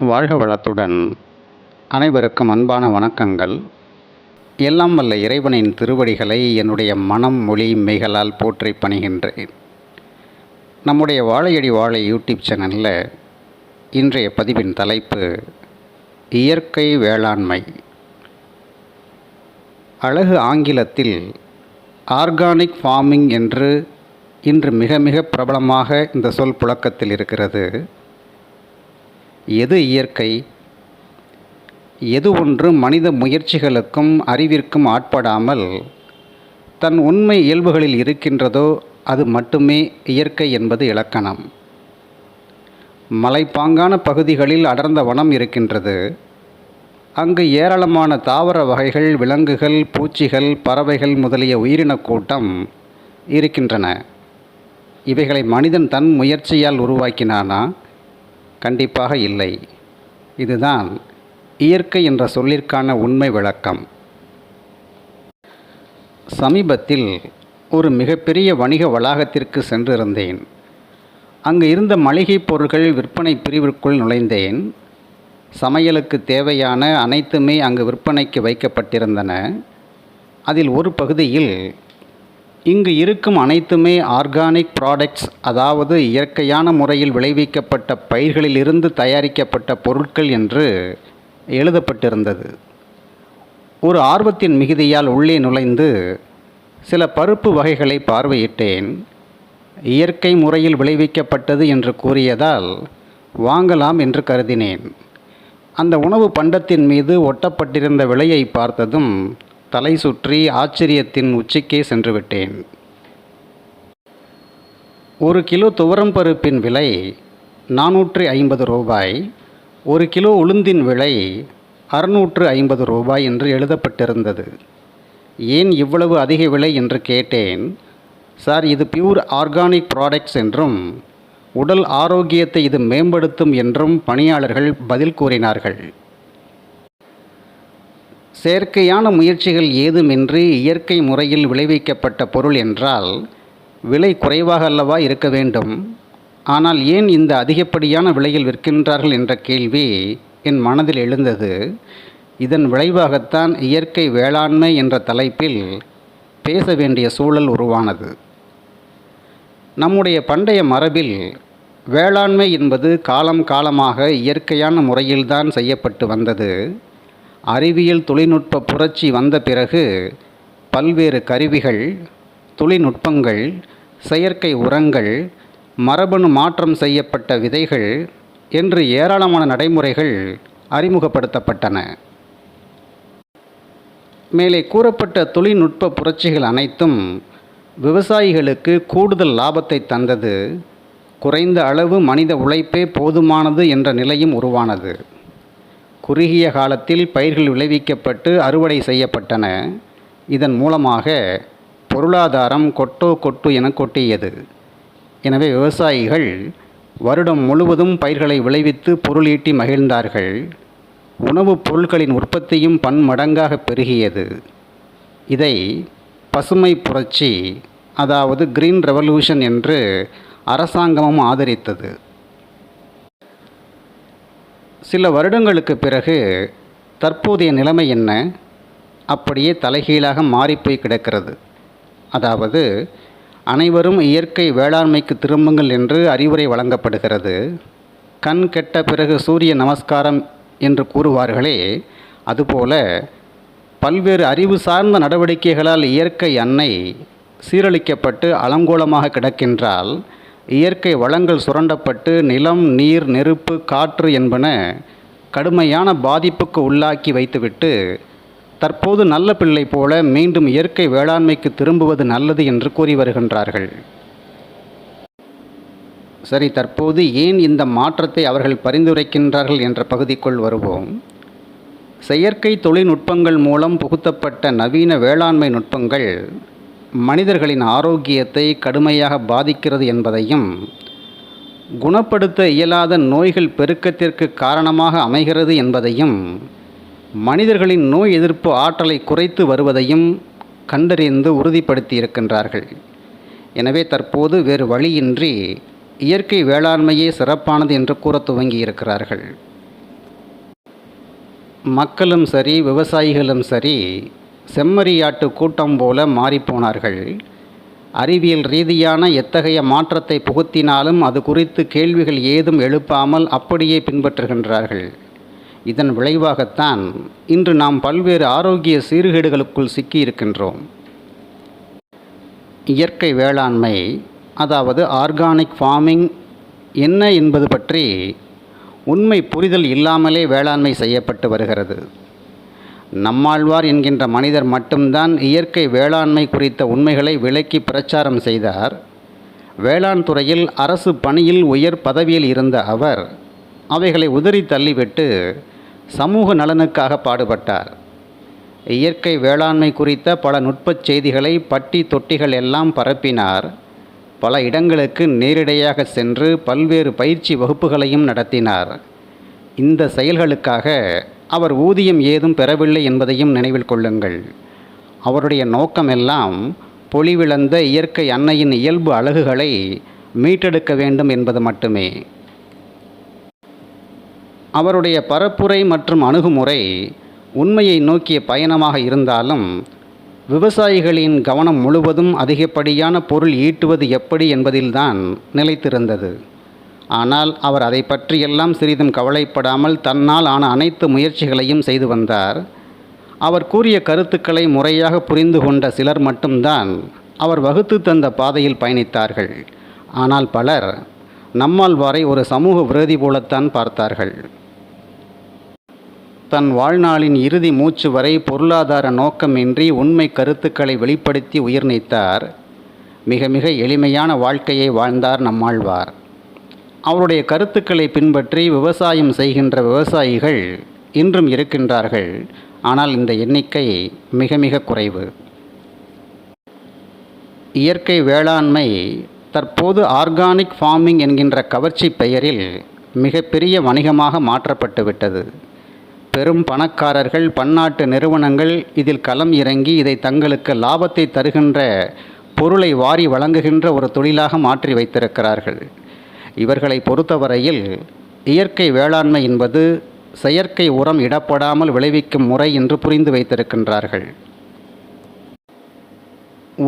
வாழ்க வளத்துடன். அனைவருக்கும் அன்பான வணக்கங்கள். எல்லாம் வல்ல இறைவனின் திருவடிகளை என்னுடைய மனம் மொழி மெய்களால் போற்றி பணிகின்றேன். நம்முடைய வாழையடி வாழை யூடியூப் சேனலில் இன்றைய பதிவின் தலைப்பு இயற்கை வேளாண்மை. அழகு ஆங்கிலத்தில் ஆர்கானிக் ஃபார்மிங் என்று இன்று மிக மிக பிரபலமாக இந்த சொல் புழக்கத்தில் இருக்கிறது. எது இயற்கை? எது ஒன்று மனித முயற்சிகளுக்கும் அறிவிற்கும் ஆட்படாமல் தன் உண்மை இயல்புகளில் இருக்கின்றதோ அது மட்டுமே இயற்கை என்பது இலக்கணம். மலைப்பாங்கான பகுதிகளில் அடர்ந்த வனம் இருக்கின்றது. அங்கு ஏராளமான தாவர வகைகள் விலங்குகள் பூச்சிகள் பறவைகள் முதலிய உயிரினக் கூட்டம் இருக்கின்றன. இவைகளை மனிதன் தன் முயற்சியால் உருவாக்கினானா? கண்டிப்பாக இல்லை. இதுதான் இயற்கை என்ற சொல்லிற்கான உண்மை விளக்கம். சமீபத்தில் ஒரு மிகப்பெரிய வணிக வளாகத்திற்கு சென்றிருந்தேன். அங்கு இருந்த மளிகைப் பொருட்கள் விற்பனை பிரிவிற்குள் நுழைந்தேன். சமையலுக்கு தேவையான அனைத்துமே அங்கு விற்பனைக்கு வைக்கப்பட்டிருந்தன. அதில் ஒரு பகுதியில் இங்கு இருக்கும் அனைத்துமே ஆர்கானிக் ப்ராடக்ட்ஸ் அதாவது இயற்கையான முறையில் விளைவிக்கப்பட்ட பயிர்களிலிருந்து தயாரிக்கப்பட்ட பொருட்கள் என்று எழுதப்பட்டிருந்தது. ஒரு ஆர்வத்தின் மிகுதியால் உள்ளே நுழைந்து சில பருப்பு வகைகளை பார்வையிட்டேன். இயற்கை முறையில் விளைவிக்கப்பட்டது என்று கூறியதால் வாங்கலாம் என்று கருதினேன். அந்த உணவு பண்டத்தின் மீது ஒட்டப்பட்டிருந்த விலையை பார்த்ததும் தலை சுற்றி ஆச்சரியத்தின் உச்சிக்கே சென்று விட்டேன் ஒரு கிலோ துவரம் பருப்பின் விலை நானூற்றி ஐம்பது ரூபாய் ஒரு கிலோ உளுந்தின் விலை அறுநூற்று ஐம்பது ரூபாய் என்று எழுதப்பட்டிருந்தது. ஏன் இவ்வளவு அதிக விலை என்று கேட்டேன்? சார் இது பியூர் ஆர்கானிக் ப்ராடக்ட்ஸ் என்றும் உடல் ஆரோக்கியத்தை இது மேம்படுத்தும் என்றும் பணியாளர்கள் பதில் கூறினார்கள். செயற்கையான முயற்சிகள் ஏதுமின்றி இயற்கை முறையில் விளைவிக்கப்பட்ட பொருள் என்றால் விலை குறைவாக அல்லவா இருக்க வேண்டும்? ஆனால் ஏன் இந்த அதிகப்படியான விலையில் விற்கின்றார்கள் என்ற கேள்வி என் மனதில் எழுந்தது. இதன் விளைவாகத்தான் இயற்கை வேளாண்மை என்ற தலைப்பில் பேச வேண்டிய சூழல் உருவானது. நம்முடைய பண்டைய மரபில் வேளாண்மை என்பது காலம் காலமாக இயற்கையான முறையில்தான் செய்யப்பட்டு வந்தது. அறிவியல் தொழில்நுட்ப புரட்சி வந்த பிறகு பல்வேறு கருவிகள் தொழில்நுட்பங்கள் செயற்கை உரங்கள் மரபணு மாற்றம் செய்யப்பட்ட விதைகள் என்று ஏராளமான நடைமுறைகள் அறிமுகப்படுத்தப்பட்டன. மேலே கூறப்பட்ட தொழில்நுட்ப புரட்சிகள் அனைத்தும் விவசாயிகளுக்கு கூடுதல் லாபத்தை தந்தது. குறைந்த அளவு மனித உழைப்பே போதுமானது என்ற நிலையும் உருவானது. குறுகிய காலத்தில் பயிர்கள் விளைவிக்கப்பட்டு அறுவடை செய்யப்பட்டன. இதன் மூலமாக பொருளாதாரம் கொட்டோ கொட்டு என கொட்டியது. எனவே விவசாயிகள் வருடம் முழுவதும் பயிர்களை விளைவித்து பொருளீட்டி மகிழ்ந்தார்கள். உணவுப் பொருட்களின் உற்பத்தியும் பன்மடங்காக பெருகியது. இதை பசுமை புரட்சி அதாவது கிரீன் ரெவல்யூஷன் என்று அரசாங்கமும் ஆதரித்தது. சில வருடங்களுக்கு பிறகு தற்போதைய நிலைமை என்ன? அப்படியே தலைகீழாக மாறிப்போய் கிடக்கிறது. அதாவது அனைவரும் இயற்கை வேளாண்மைக்கு திரும்புங்கள் என்று அறிவுரை வழங்கப்படுகிறது. கண் கெட்ட பிறகு சூரிய நமஸ்காரம் என்று கூறுவார்களே அதுபோல பல்வேறு அறிவு சார்ந்த நடவடிக்கைகளால் இயற்கை அன்னை சீரழிக்கப்பட்டு அலங்கோலமாக கிடக்கின்றால் இயற்கை வளங்கள் சுரண்டப்பட்டு நிலம் நீர் நெருப்பு காற்று என்பன கடுமையான பாதிப்புக்கு உள்ளாக்கி வைத்துவிட்டு தற்போது நல்ல பிள்ளை போல மீண்டும் இயற்கை வேளாண்மைக்கு திரும்புவது நல்லது என்று கூறி வருகின்றார்கள். சரி தற்போது ஏன் இந்த மாற்றத்தை அவர்கள் பரிந்துரைக்கின்றார்கள் என்ற பகுதிக்குள் வருவோம். செயற்கை தொழில்நுட்பங்கள் மூலம் புகுத்தப்பட்ட நவீன வேளாண்மை நுட்பங்கள் மனிதர்களின் ஆரோக்கியத்தை கடுமையாக பாதிக்கிறது என்பதையும் குணப்படுத்த இயலாத நோய்கள் பெருக்கத்திற்கு காரணமாக அமைகிறது என்பதையும் மனிதர்களின் நோய் எதிர்ப்பு ஆற்றலை குறைத்து வருவதையும் கண்டறிந்து உறுதிப்படுத்தி இருக்கின்றார்கள் எனவே தற்போது வேறு வழியின்றி இயற்கை வேளாண்மையே சிறப்பானது என்று கூற துவங்கி இருக்கிறார்கள் மக்களும் சரி விவசாயிகளும் சரி செம்மறியாட்டு கூட்டம் போல மாறிப்போனார்கள் அறிவியல் ரீதியான எத்தகைய மாற்றத்தை புகுத்தினாலும் அது குறித்து கேள்விகள் ஏதும் எழுப்பாமல் அப்படியே பின்பற்றுகின்றார்கள். இதன் விளைவாகத்தான் இன்று நாம் பல்வேறு ஆரோக்கிய சீர்கேடுகளுக்குள் சிக்கியிருக்கின்றோம். இயற்கை வேளாண்மை அதாவது ஆர்கானிக் ஃபார்மிங் என்ன என்பது பற்றி உண்மை புரிதல் இல்லாமலே வேளாண்மை செய்யப்பட்டு வருகிறது. நம்மாழ்வார் என்கின்ற மனிதர் மட்டும்தான் இயற்கை வேளாண்மை குறித்த உண்மைகளை விளக்கி பிரச்சாரம் செய்தார். வேளாண் துறையில் அரசு பணியில் உயர் பதவியில் இருந்த அவர் அவைகளை உதறி தள்ளிவிட்டு சமூக நலனுக்காக பாடுபட்டார். இயற்கை வேளாண்மை குறித்த பல நுட்பச் செய்திகளை பட்டி தொட்டிகள் எல்லாம் பரப்பினார். பல இடங்களுக்கு நேரிடையாக சென்று பல்வேறு பயிற்சி வகுப்புகளையும் நடத்தினார். இந்த செயல்களுக்காக அவர் ஊதியம் ஏதும் பெறவில்லை என்பதையும் நினைவில் கொள்ளுங்கள். அவருடைய நோக்கமெல்லாம் பொலிவிழந்த இயற்கை அன்னையின் இயல்பு அழகுகளை மீட்டெடுக்க வேண்டும் என்பது மட்டுமே. அவருடைய பரப்புரை மற்றும் அணுகுமுறை உண்மையை நோக்கிய பயணமாக இருந்தாலும் விவசாயிகளின் கவனம் முழுவதும் அதிகப்படியான பொருள் ஈட்டுவது எப்படி என்பதில்தான் நிலைத்திருந்தது. ஆனால் அவர் அதை பற்றியெல்லாம் சிறிதும் கவலைப்படாமல் தன்னால் ஆன அனைத்து முயற்சிகளையும் செய்து வந்தார். அவர் கூறிய கருத்துக்களை முறையாக புரிந்து கொண்ட சிலர் மட்டும்தான் அவர் வகுத்து தந்த பாதையில் பயணித்தார்கள். ஆனால் பலர் நம்மாழ்வாரை ஒரு சமூக விரோதி போலத்தான் பார்த்தார்கள். தன் வாழ்நாளின் இறுதி மூச்சு வரை பொருளாதார நோக்கமின்றி உண்மை கருத்துக்களை வெளிப்படுத்தி உயிர் நீத்தார். மிக மிக எளிமையான வாழ்க்கையை வாழ்ந்தார் நம்மாழ்வார். அவருடைய கருத்துக்களை பின்பற்றி விவசாயம் செய்கின்ற விவசாயிகள் இன்றும் இருக்கின்றார்கள். ஆனால் இந்த எண்ணிக்கை மிக மிக குறைவு. இயற்கை வேளாண்மை தற்போது ஆர்கானிக் ஃபார்மிங் என்கின்ற கவர்ச்சி பெயரில் மிகப்பெரிய வணிகமாக மாற்றப்பட்டு விட்டது. பெரும் பணக்காரர்கள் பன்னாட்டு நிறுவனங்கள் இதில் களம் இறங்கி இதை தங்களுக்கு லாபத்தை தருகின்ற பொருளை வாரி வழங்குகின்ற ஒரு தொழிலாக மாற்றி வைத்திருக்கிறார்கள். இவர்களை பொறுத்தவரையில் இயற்கை வேளாண்மை என்பது செயற்கை உரம் இடப்படாமல் விளைவிக்கும் முறை என்று புரிந்து வைத்திருக்கின்றார்கள்.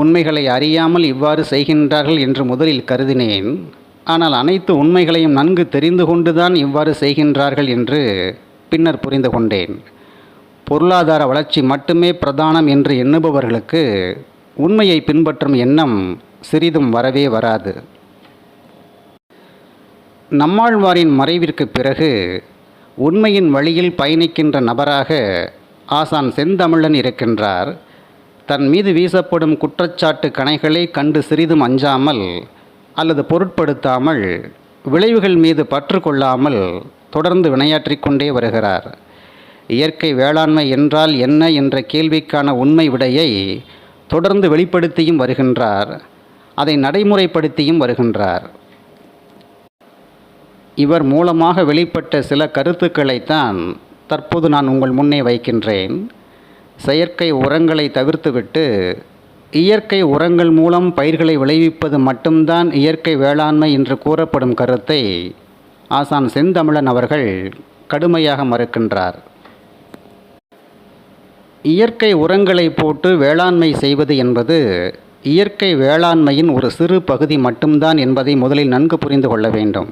உண்மைகளை அறியாமல் இவ்வாறு செய்கின்றார்கள் என்று முதலில் கருதினேன். ஆனால் அனைத்து உண்மைகளையும் நன்கு தெரிந்து கொண்டுதான் இவ்வாறு செய்கின்றார்கள் என்று பின்னர் புரிந்து கொண்டேன். பொருளாதார வளர்ச்சி மட்டுமே பிரதானம் என்று எண்ணுபவர்களுக்கு உண்மையை பின்பற்றும் எண்ணம் சிறிதும் வரவே வராது. நம்மாழ்வாரின் மறைவிற்கு பிறகு உண்மையின் வழியில் பயணிக்கின்ற நபராக ஆசான் செந்தமிழன் இருக்கின்றார். தன் மீது வீசப்படும் குற்றச்சாட்டு கணைகளை கண்டு சிறிதும் அஞ்சாமல் அல்லது பொருட்படுத்தாமல் விளைவுகள் மீது பற்று கொள்ளாமல் தொடர்ந்து வினையாற்றிக்கொண்டே வருகிறார். இயற்கை வேளாண்மை என்றால் என்ன என்ற கேள்விக்கான உண்மை விடையை தொடர்ந்து வெளிப்படுத்தியும் வருகின்றார். அதை நடைமுறைப்படுத்தியும் வருகின்றார். இவர் மூலமாக வெளிப்பட்ட சில கருத்துக்களைத்தான் தற்போது நான் உங்கள் முன்னே வைக்கின்றேன். செயற்கை உரங்களை தவிர்த்துவிட்டு இயற்கை உரங்கள் மூலம் பயிர்களை விளைவிப்பது மட்டும்தான் இயற்கை வேளாண்மை என்று கூறப்படும் கருத்தை ஆசான் செந்தமிழன் அவர்கள் கடுமையாக மறுக்கின்றார். இயற்கை உரங்களை போட்டு வேளாண்மை செய்வது என்பது இயற்கை வேளாண்மையின் ஒரு சிறு பகுதி மட்டும்தான் என்பதை முதலில் நன்கு புரிந்து கொள்ள வேண்டும்.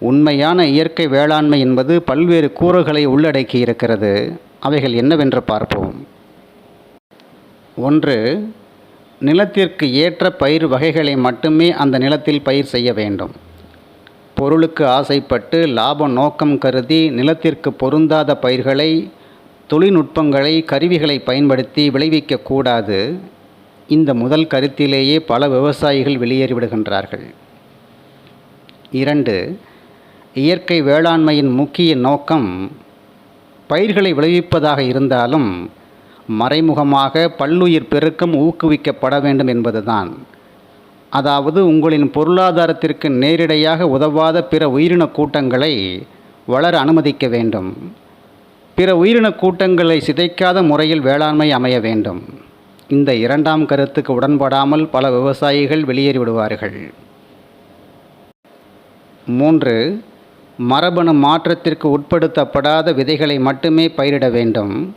உண்மையான இயற்கை வேளாண்மை என்பது பல்வேறு கூறுகளை உள்ளடக்கி இருக்கிறது. அவைகள் என்னவென்று பார்ப்போம். ஒன்று நிலத்திற்கு ஏற்ற பயிர் வகைகளை மட்டுமே அந்த நிலத்தில் பயிர் செய்ய வேண்டும். பொருளுக்கு ஆசைப்பட்டு லாப நோக்கம் கருதி நிலத்திற்கு பொருந்தாத பயிர்களை தொழில்நுட்பங்களை கருவிகளை பயன்படுத்தி விளைவிக்கக்கூடாது இந்த முதல் கருத்திலேயே பல விவசாயிகள் வெளியேறிவிடுகின்றார்கள். இரண்டு இயற்கை வேளாண்மையின் முக்கிய நோக்கம் பயிர்களை விளைவிப்பதாக இருந்தாலும் மறைமுகமாக பல்லுயிர் பெருக்கம் ஊக்குவிக்கப்பட வேண்டும் என்பதுதான். அதாவது உங்களின் பொருளாதாரத்திற்கு நேரிடையாக உதவாத பிற உயிரின கூட்டங்களை வளர அனுமதிக்க வேண்டும். பிற உயிரின கூட்டங்களை சிதைக்காத முறையில் வேளாண்மை அமைய வேண்டும். இந்த இரண்டாம் கருத்துக்கு உடன்படாமல் பல விவசாயிகள் வெளியேறிவிடுவார்கள். மூன்று மரபணு மாற்றத்திற்கு உட்படுத்தப்படாத விதைகளை மட்டுமே பயிரிட வேண்டும்.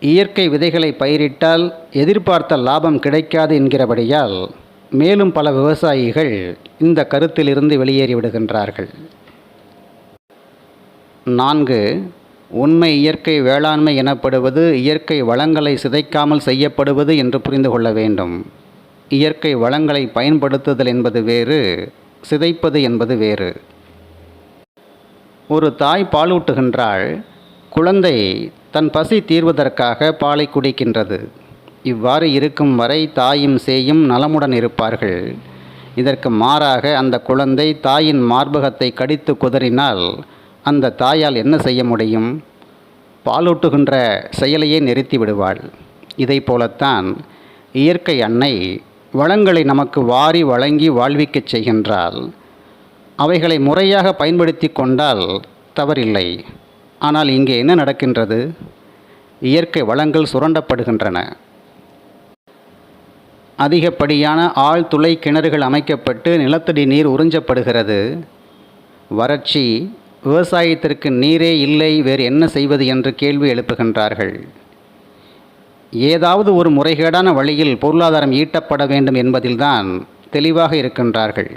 இயற்கை விதைகளை பயிரிட்டால் எதிர்பார்த்த லாபம் கிடைக்காது என்கிறபடியால் மேலும் பல விவசாயிகள் இந்த கருத்திலிருந்து வெளியேறிவிடுகின்றார்கள் நான்கு உண்மை இயற்கை வேளாண்மை எனப்படுவது இயற்கை வளங்களை சிதைக்காமல் செய்யப்படுவது என்று புரிந்து கொள்ள வேண்டும். இயற்கை வளங்களை பயன்படுத்துதல் என்பது வேறு சிதைப்பது என்பது வேறு. ஒரு தாய் பாலூட்டுகின்றாள் குழந்தை தன் பசி தீர்வதற்காக பாலை குடிக்கின்றது. இவ்வாறு இருக்கும் வரை தாயும் சேயும் நலமுடன் இருப்பார்கள். இதற்கு மாறாக அந்த குழந்தை தாயின் மார்பகத்தை கடித்து குதறினால் அந்த தாயால் என்ன செய்ய முடியும்? பாலூட்டுகின்ற செயலையே நிறுத்தி விடுவாள். இதை போலத்தான் இயற்கை அன்னை வளங்களை நமக்கு வாரி வழங்கி வாழ்விக்கச் செய்கின்றாள். அவைகளை முறையாக பயன்படுத்தி கொண்டால் தவறில்லை. ஆனால் இங்கே என்ன நடக்கின்றது? இயற்கை வளங்கள் சுரண்டப்படுகின்றன. அதிகப்படியான ஆழ்துளை கிணறுகள் அமைக்கப்பட்டு நிலத்தடி நீர் உறிஞ்சப்படுகிறது. வறட்சி விவசாயத்திற்கு நீரே இல்லை வேறு என்ன செய்வது என்று கேள்வி எழுப்புகின்றார்கள். ஏதாவது ஒரு முறைகேடான வழியில் பொருளாதாரம் ஈட்டப்பட வேண்டும் என்பதில்தான் தெளிவாக இருக்கின்றார்கள்.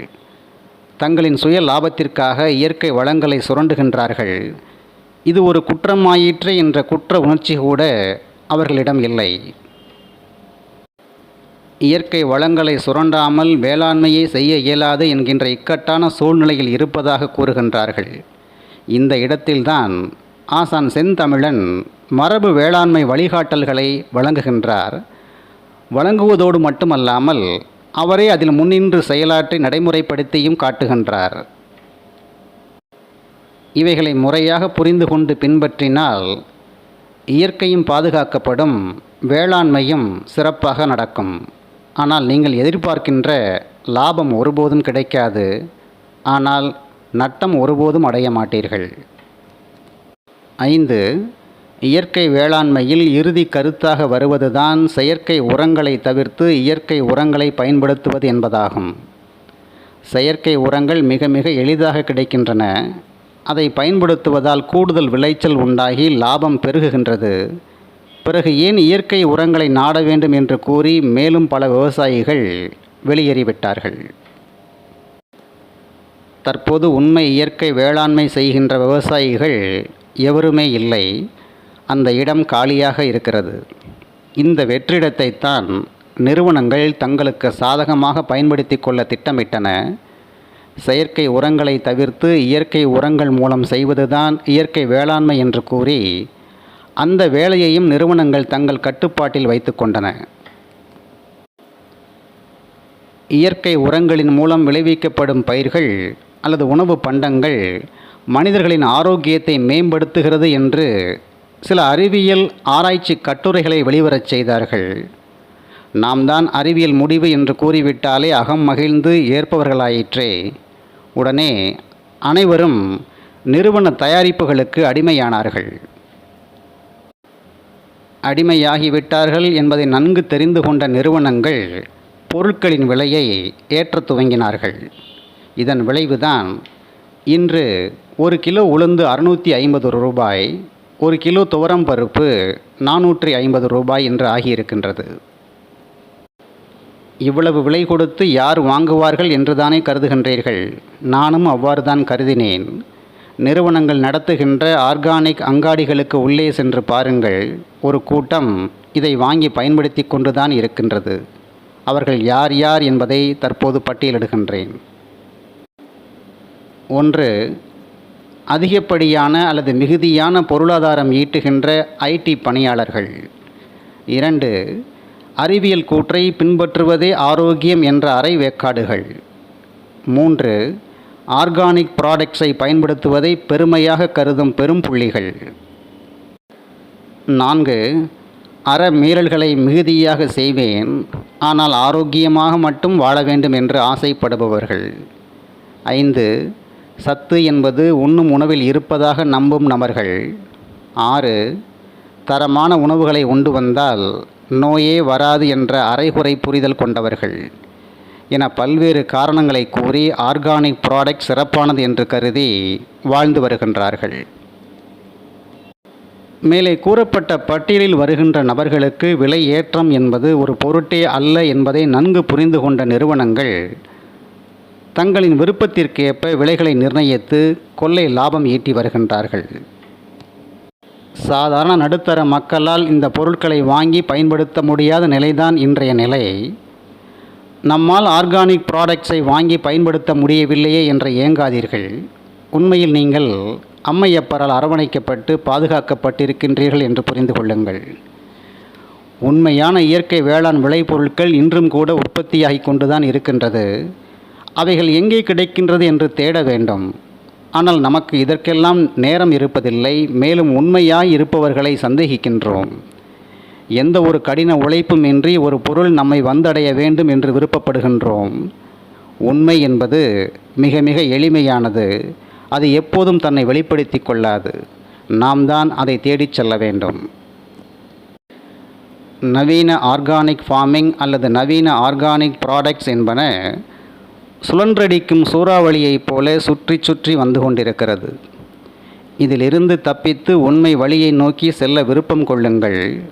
தங்களின் சுய லாபத்திற்காக இயற்கை வளங்களை சுரண்டுகின்றார்கள். இது ஒரு குற்றமாயிற்று என்ற குற்ற உணர்ச்சி கூட அவர்களிடம் இல்லை. இயற்கை வளங்களை சுரண்டாமல் வேளாண்மையை செய்ய இயலாது என்கின்ற இக்கட்டான சூழ்நிலையில் இருப்பதாக கூறுகின்றார்கள். இந்த இடத்தில்தான் ஆசான் செந்தமிழன் மரபு வேளாண்மை வழிகாட்டல்களை வழங்குகின்றார். வழங்குவதோடு மட்டுமல்லாமல் அவரே அதில் முன்னின்று செயலாற்றி நடைமுறைப்படுத்தியும் காட்டுகின்றார். இவைகளை முறையாக புரிந்து கொண்டு பின்பற்றினால் இயற்கையும் பாதுகாக்கப்படும் வேளாண்மையும் சிறப்பாக நடக்கும். ஆனால் நீங்கள் எதிர்பார்க்கின்ற லாபம் ஒருபோதும் கிடைக்காது ஆனால் நட்டம் ஒருபோதும் அடைய மாட்டீர்கள். ஐந்து இயற்கை வேளாண்மையில் இறுதி கருத்தாக வருவதுதான் செயற்கை உரங்களை தவிர்த்து இயற்கை உரங்களை பயன்படுத்துவது என்பதாகும். செயற்கை உரங்கள் மிக மிக எளிதாக கிடைக்கின்றன. அதை பயன்படுத்துவதால் கூடுதல் விளைச்சல் உண்டாகி லாபம் பெருகுகின்றது. பிறகு ஏன் இயற்கை உரங்களை நாட வேண்டும் என்று கூறி மேலும் பல விவசாயிகள் வெளியேறிவிட்டார்கள். தற்போது உண்மை இயற்கை வேளாண்மை செய்கின்ற விவசாயிகள் எவருமே இல்லை. அந்த இடம் காலியாக இருக்கிறது. இந்த வெற்றிடத்தை தான் நிறுவனங்கள் தங்களுக்கு சாதகமாக பயன்படுத்தி கொள்ள திட்டமிட்டன. செயற்கை உரங்களை தவிர்த்து இயற்கை உரங்கள் மூலம் செய்வதுதான் இயற்கை வேளாண்மை என்று கூறி அந்த வேலையையும் நிறுவனங்கள் தங்கள் கட்டுப்பாட்டில் வைத்து கொண்டன. இயற்கை உரங்களின் மூலம் விளைவிக்கப்படும் பயிர்கள் அல்லது உணவு பண்டங்கள் மனிதர்களின் ஆரோக்கியத்தை மேம்படுத்துகிறது என்று சில அறிவியல் ஆராய்ச்சி கட்டுரைகளை வெளிவரச் செய்தார்கள். நாம் தான் அறிவியல் முடிவு என்று கூறிவிட்டாலே அகம் மகிழ்ந்து ஏற்பவர்களாயிற்றே. உடனே அனைவரும் நிறுவன தயாரிப்புகளுக்கு அடிமையானார்கள். அடிமையாகிவிட்டார்கள் என்பதை நன்கு தெரிந்து கொண்ட நிறுவனங்கள் பொருட்களின் விலையை ஏற்றத் துவங்கினார்கள். இதன் விளைவுதான் இன்று ஒரு கிலோ உளுந்து அறுநூற்றி ஐம்பது ரூபாய் ஒரு கிலோ துவரம் பருப்பு நானூற்றி ஐம்பது ரூபாய் என்று ஆகியிருக்கின்றது. இவ்வளவு விலை கொடுத்து யார் வாங்குவார்கள் என்றுதானே கருதுகின்றீர்கள். நானும் அவ்வாறு தான் கருதினேன். நிறுவனங்கள் நடத்துகின்ற ஆர்கானிக் அங்காடிகளுக்கு உள்ளே சென்று பாருங்கள். ஒரு கூட்டம் இதை வாங்கி பயன்படுத்தி கொண்டுதான் இருக்கின்றது. அவர்கள் யார் யார் என்பதை தற்போது பட்டியலிடுகின்றேன். ஒன்று அதிகப்படியான அல்லது மிகுதியான பொருளாதாரம் ஈட்டுகின்ற ஐடி பணியாளர்கள். இரண்டு அறிவியல் கூற்றை பின்பற்றுவதே ஆரோக்கியம் என்ற அறை வேக்காடுகள். மூன்று ஆர்கானிக் ப்ராடக்ட்ஸை பயன்படுத்துவதை பெருமையாக கருதும் பெரும் புள்ளிகள். நான்கு அற மீறல்களை மிகுதியாக செய்வேன் ஆனால் ஆரோக்கியமாக மட்டும் வாழ வேண்டும் என்று ஆசைப்படுபவர்கள். ஐந்து சத்து என்பது உண்ணும் உணவில் இருப்பதாக நம்பும் நபர்கள். ஆறு தரமான உணவுகளை உண்டு வந்தால் நோயே வராது என்ற அரைகுறை புரிதல் கொண்டவர்கள். என பல்வேறு காரணங்களை கூறி ஆர்கானிக் ப்ராடக்ட் சிறப்பானது என்று கருதி வாழ்ந்து வருகின்றார்கள். மேலே கூறப்பட்ட பட்டியலில் வருகின்ற நபர்களுக்கு விலை ஏற்றம் என்பது ஒரு பொருட்டே அல்ல என்பதை நன்கு புரிந்து கொண்ட நிறுவனங்கள் தங்களின் விருப்பத்திற்கேற்ப விலைகளை நிர்ணயித்து கொள்ளை லாபம் ஈட்டி வருகின்றார்கள். சாதாரண நடுத்தர மக்களால் இந்த பொருட்களை வாங்கி பயன்படுத்த முடியாத நிலைதான் இன்றைய நிலை. நம்மால் ஆர்கானிக் ப்ராடக்ட்ஸை வாங்கி பயன்படுத்த முடியவில்லையே என்று ஏங்காதீர்கள். உண்மையில் நீங்கள் அம்மையப்பரால் அரவணைக்கப்பட்டு பாதுகாக்கப்பட்டிருக்கின்றீர்கள் என்று புரிந்து கொள்ளுங்கள். உண்மையான இயற்கை வேளாண் விளைபொருட்கள் இன்றும் கூட உற்பத்தியாகி கொண்டுதான் இருக்கின்றது. அவைகள் எங்கே கிடைக்கின்றது என்று தேட வேண்டும். ஆனால் நமக்கு இதற்கெல்லாம் நேரம் இருப்பதில்லை மேலும் உண்மையாய் இருப்பவர்களை சந்தேகிக்கின்றோம். எந்த ஒரு கடின உழைப்பும் இன்றி ஒரு பொருள் நம்மை வந்தடைய வேண்டும் என்று விருப்பப்படுகின்றோம். உண்மை என்பது மிக மிக எளிமையானது. அது எப்போதும் தன்னை வெளிப்படுத்தி கொள்ளாது. நாம் தான் அதை தேடிச் செல்ல வேண்டும். நவீன ஆர்கானிக் ஃபார்மிங் அல்லது நவீன ஆர்கானிக் ப்ராடக்ட்ஸ் என்பன சுழன்றடிக்கும் சூறாவளியைப் போல சுற்றி சுற்றி வந்து கொண்டிருக்கிறது. இதிலிருந்து தப்பித்து உண்மை வழியை நோக்கி செல்ல விருப்பம் கொள்ளுங்கள்.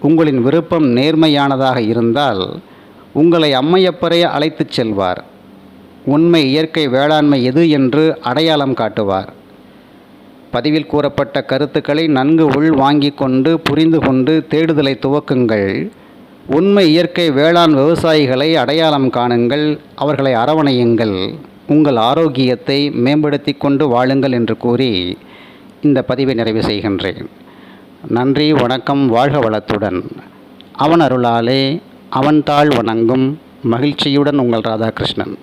உங்களின் விருப்பம் நேர்மையானதாக இருந்தால் உங்களை அம்மையப்பரே அழைத்துச் செல்வார். உண்மை இயற்கை வேளாண்மை எது என்று அடையாளம் காட்டுவார். பதிவில் கூறப்பட்ட கருத்துக்களை நன்கு உள் வாங்கி கொண்டு புரிந்து கொண்டு தேடுதலை துவக்குங்கள். உண்மை இயற்கை வேளாண் விவசாயிகளை அடையாளம் காணுங்கள் அவர்களை அரவணையுங்கள் உங்கள் ஆரோக்கியத்தை மேம்படுத்தி கொண்டு வாழுங்கள் என்று கூறி இந்த பதிவை நிறைவு செய்கின்றேன். நன்றி வணக்கம் வாழ்க வளத்துடன். அவன் அருளாலே அவன் தாழ் வணங்கும் மகிழ்ச்சியுடன் உங்கள் ராதாகிருஷ்ணன்.